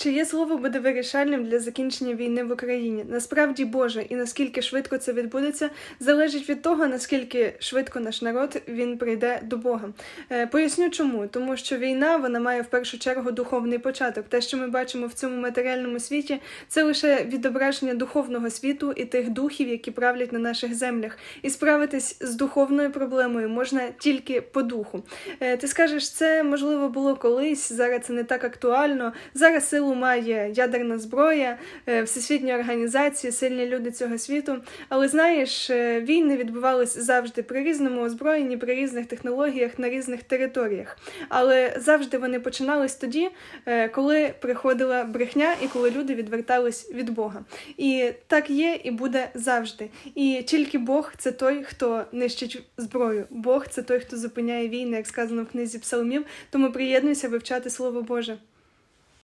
Чиє слово буде вирішальним для закінчення війни в Україні? Насправді Боже, і наскільки швидко це відбудеться, залежить від того, наскільки швидко наш народ він прийде до Бога. Е, Поясню чому, тому що війна вона має в першу чергу духовний початок. Те, що ми бачимо в цьому матеріальному світі, це лише відображення духовного світу і тих духів, які правлять на наших землях. І справитись з духовною проблемою можна тільки по духу. Е, Ти скажеш, це можливо було колись, зараз це не так актуально. Зараз силу має ядерна зброя, е, всесвітні організації, сильні люди цього світу. Але знаєш, е, війни відбувались завжди при різному озброєнні, при різних технологіях на різних територіях. Але завжди вони починались тоді, е, коли приходила брехня і коли люди відвертались від Бога. І так є і буде завжди. І тільки Бог це той, хто нищить зброю. Бог це той, хто зупиняє війни, як сказано в книзі Псалмів. Тому приєднуйся вивчати Слово Боже.